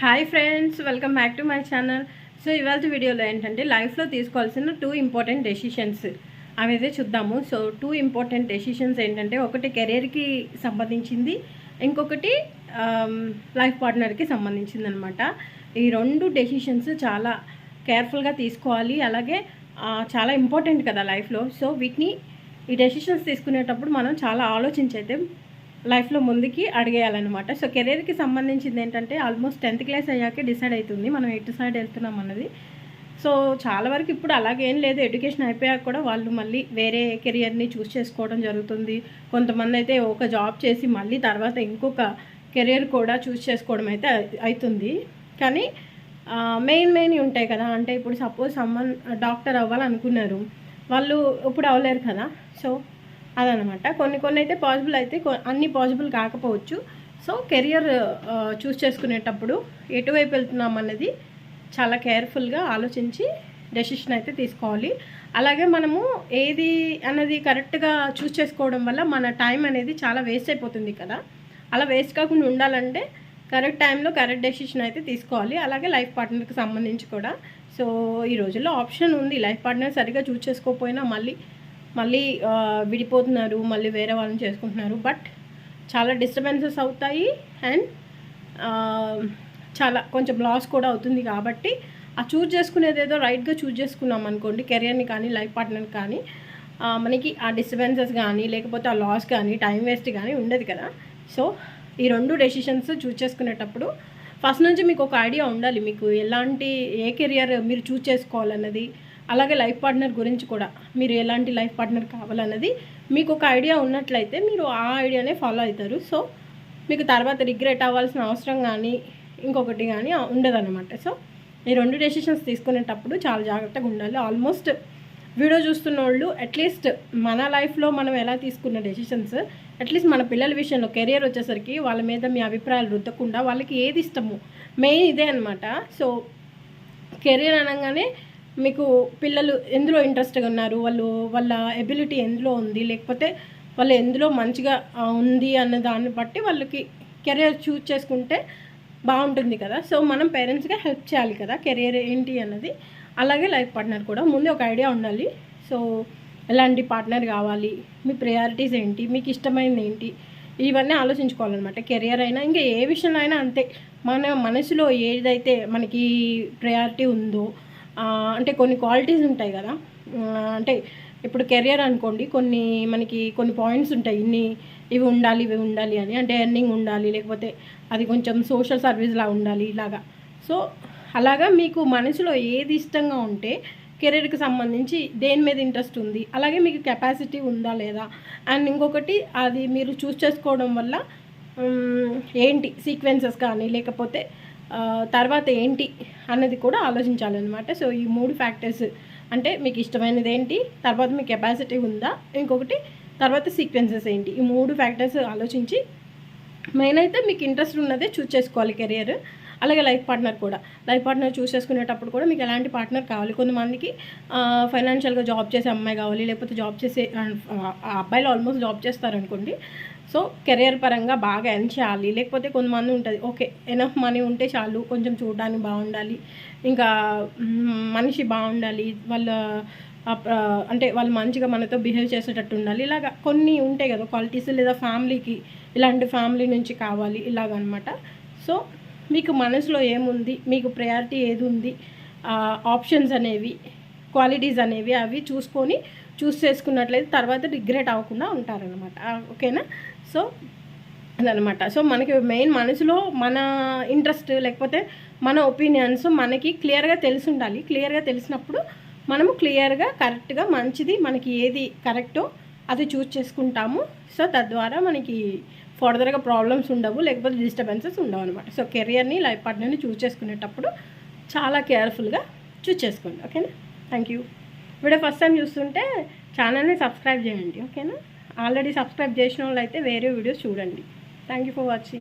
Hi friends welcome back to my channel so ఇవాళ వీడియోలో ఏంటంటే లైఫ్లో తీసుకోవాల్సిన టూ ఇంపార్టెంట్ డెసిషన్స్ అవి అయితే చూద్దాము. సో టూ ఇంపార్టెంట్ డెసిషన్స్ ఏంటంటే ఒకటి కెరీర్కి సంబంధించింది ఇంకొకటి um, లైఫ్ పార్ట్నర్కి సంబంధించింది అనమాట ఈ రెండు డెసిషన్స్ చాలా కేర్ఫుల్గా తీసుకోవాలి. అలాగే చాలా ఇంపార్టెంట్ కదా లైఫ్లో సో వీటిని ఈ డెసిషన్స్ తీసుకునేటప్పుడు మనం చాలా ఆలోచించి అయితే లైఫ్లో ముందుకి అడిగేయాలన్నమాట. సో కెరీర్కి సంబంధించింది ఏంటంటే ఆల్మోస్ట్ టెన్త్ క్లాస్ అయ్యాకే డిసైడ్ అవుతుంది మనం ఎటు సైడ్ వెళ్తున్నాం అన్నది. సో చాలా వరకు ఇప్పుడు అలాగేం లేదు. ఎడ్యుకేషన్ అయిపోయాక కూడా వాళ్ళు మళ్ళీ వేరే కెరియర్ని చూస్ చేసుకోవడం జరుగుతుంది. కొంతమంది అయితే ఒక జాబ్ చేసి మళ్ళీ తర్వాత ఇంకొక కెరియర్ కూడా చూస్ చేసుకోవడం అయితే అవుతుంది కానీ మెయిన్ మెయిన్ ఉంటాయి కదా. అంటే ఇప్పుడు సపోజ్ సమ్మన్ డాక్టర్ అవ్వాలనుకున్నారు. వాళ్ళు ఇప్పుడు అవ్వలేరు కదా. సో అదనమాట. కొన్ని కొన్ని అయితే పాసిబుల్ అయితే అన్ని పాసిబుల్ కాకపోవచ్చు. సో కెరియర్ చూస్ చేసుకునేటప్పుడు ఎటువైపు వెళ్తున్నాం అన్నది చాలా కేర్ఫుల్గా ఆలోచించి డెసిషన్ అయితే తీసుకోవాలి. అలాగే మనము ఏది అనేది కరెక్ట్గా చూస్ చేసుకోవడం వల్ల మన టైం అనేది చాలా వేస్ట్ అయిపోతుంది కదా. అలా వేస్ట్ కాకుండా ఉండాలంటే కరెక్ట్ టైంలో కరెక్ట్ డెసిషన్ అయితే తీసుకోవాలి. అలాగే లైఫ్ పార్ట్నర్కి సంబంధించి కూడా. సో ఈ రోజుల్లో ఆప్షన్ ఉంది. లైఫ్ పార్ట్నర్ సరిగ్గా చూస్ చేసుకోకపోయినా మళ్ళీ మళ్ళీ విడిపోతున్నారు మళ్ళీ వేరే వాళ్ళని చేసుకుంటున్నారు. బట్ చాలా డిస్టర్బెన్సెస్ అవుతాయి అండ్ చాలా కొంచెం లాస్ కూడా అవుతుంది కాబట్టి ఆ చూజ్ చేసుకునేది ఏదో రైట్గా చూజ్ చేసుకున్నాం అనుకోండి కెరియర్ని కానీ లైఫ్ పార్ట్నర్ని కానీ మనకి ఆ డిస్టర్బెన్సెస్ కానీ లేకపోతే ఆ లాస్ కానీ టైం వేస్ట్ కానీ ఉండదు కదా. సో ఈ రెండు డెసిషన్స్ చూజ్ చేసుకునేటప్పుడు ఫస్ట్ నుంచి మీకు ఒక ఐడియా ఉండాలి. మీకు ఎలాంటి ఏ కెరియర్ మీరు చూజ్ చేసుకోవాలన్నది అలాగే లైఫ్ పార్ట్నర్ గురించి కూడా మీరు ఎలాంటి లైఫ్ పార్ట్నర్ కావాలన్నది మీకు ఒక ఐడియా ఉన్నట్లయితే మీరు ఆ ఐడియానే ఫాలో అవుతారు. సో మీకు తర్వాత రిగ్రెట్ అవ్వాల్సిన అవసరం కానీ ఇంకొకటి కానీ ఉండదన్నమాట. సో ఈ రెండు డెసిషన్స్ తీసుకునేటప్పుడు చాలా జాగ్రత్తగా ఉండాలి. ఆల్మోస్ట్ వీడియో చూస్తున్న వాళ్ళు అట్లీస్ట్ మన లైఫ్లో మనం ఎలా తీసుకున్న డెసిషన్స్ అట్లీస్ట్ మన పిల్లల విషయంలో కెరియర్ వచ్చేసరికి వాళ్ళ మీద మీ అభిప్రాయాలు రుద్దకుండా వాళ్ళకి ఏది ఇష్టము మెయిన్ ఇదే అనమాట సో కెరీర్ అనగానే మీకు పిల్లలు ఎందులో ఇంట్రెస్ట్గా ఉన్నారు? వాళ్ళు వాళ్ళ ఎబిలిటీ ఎందులో ఉంది? లేకపోతే వాళ్ళు ఎందులో మంచిగా ఉంది అన్న దాన్ని బట్టి వాళ్ళకి కెరియర్ చూజ్ చేసుకుంటే బాగుంటుంది కదా? సో మనం పేరెంట్స్గా హెల్ప్ చేయాలి కదా? కెరియర్ ఏంటి అన్నది? అలాగే లైఫ్ పార్ట్నర్ కూడా. ముందే ఒక ఐడియా ఉండాలి. సో ఎలాంటి పార్ట్నర్ కావాలి? మీ ప్రయారిటీస్ ఏంటి? మీకు ఇష్టమైనది ఏంటి? ఇవన్నీ ఆలోచించుకోవాలన్నమాట. కెరియర్ అయినా ఇంకా ఏ విషయంలో అయినా అంతే. మన మనసులో ఏదైతే మనకి ప్రయారిటీ ఉందో అంటే కొన్ని క్వాలిటీస్ ఉంటాయి కదా. అంటే ఇప్పుడు కెరియర్ అనుకోండి కొన్ని మనకి కొన్ని పాయింట్స్ ఉంటాయి. ఇన్ని ఇవి ఉండాలి ఇవి ఉండాలి అని. అంటే ఎర్నింగ్ ఉండాలి లేకపోతే అది కొంచెం సోషల్ సర్వీస్లా ఉండాలి ఇలాగా. సో అలాగా మీకు మనసులో ఏది ఇష్టంగా ఉంటే కెరీర్కి సంబంధించి దేని మీద ఇంట్రెస్ట్ ఉంది అలాగే మీకు కెపాసిటీ ఉందా లేదా అండ్ ఇంకొకటి అది మీరు చూస్ చేసుకోవడం వల్ల ఏంటి సీక్వెన్సెస్ కానీ లేకపోతే తర్వాత ఏంటి అన్నది కూడా ఆలోచించాలన్నమాట. సో ఈ మూడు ఫ్యాక్టర్స్ అంటే మీకు ఇష్టమైనది ఏంటి? తర్వాత మీ కెపాసిటీ ఉందా? ఇంకొకటి తర్వాత సీక్వెన్సెస్ ఏంటి? ఈ మూడు ఫ్యాక్టర్స్ ఆలోచించి మెయిన్ అయితే మీకు ఇంట్రెస్ట్ ఉన్నదే చూస్ చేసుకోవాలి కెరియర్. అలాగే లైఫ్ పార్ట్నర్ కూడా. లైఫ్ పార్ట్నర్ చూస్ చేసుకునేటప్పుడు కూడా మీకు ఎలాంటి పార్ట్నర్ కావాలి? కొంతమందికి ఫైనాన్షియల్గా జాబ్ చేసే అమ్మాయి కావాలి లేకపోతే జాబ్ చేసే ఆ అబ్బాయిలు ఆల్మోస్ట్ జాబ్ చేస్తారు అనుకోండి సో కెరియర్ పరంగా బాగా ఎర్న్ చేయాలి. లేకపోతే కొంతమంది ఉంటుంది ఓకే ఎనఫ్ మనీ ఉంటే చాలు కొంచెం చూడడానికి బాగుండాలి ఇంకా మనిషి బాగుండాలి వాళ్ళ అంటే వాళ్ళు మంచిగా మనతో బిహేవ్ చేసేటట్టు ఉండాలి. ఇలాగ కొన్ని ఉంటాయి కదా క్వాలిటీస్ లేదా ఫ్యామిలీకి ఇలాంటి ఫ్యామిలీ నుంచి కావాలి ఇలాగనమాట. సో మీకు మనసులో ఏముంది మీకు ప్రయారిటీ ఏది ఉంది ఆప్షన్స్ అనేవి క్వాలిటీస్ అనేవి అవి చూసుకొని చూస్ చేసుకున్నట్లయితే తర్వాత రిగ్రెట్ అవ్వకుండా ఉంటారనమాట ఓకేనా? సో అదనమాట సో మనకి మెయిన్ మనసులో మన ఇంట్రెస్ట్ లేకపోతే మన ఒపీనియన్స్ మనకి క్లియర్గా తెలిసి ఉండాలి క్లియర్గా తెలిసినప్పుడు మనము క్లియర్గా కరెక్ట్గా మంచిది మనకి ఏది కరెక్టో అది చూస్ చేసుకుంటాము. సో తద్వారా మనకి ఫర్దర్గా ప్రాబ్లమ్స్ ఉండవు లేకపోతే డిస్టర్బెన్సెస్ ఉండవు అనమాట సో కెరియర్ని లైఫ్ పార్ట్నర్ని చూస్ చేసుకునేటప్పుడు చాలా కేర్ఫుల్గా చూస్ చేసుకోండి. ఓకేనా? Thank you. Video first time చూస్తుంటే ఛానల్ని సబ్స్క్రైబ్ చేయండి ఓకేనా ఆల్రెడీ సబ్స్క్రైబ్ చేసిన వాళ్ళు అయితే వేరే వీడియోస్ చూడండి. Thank you for watching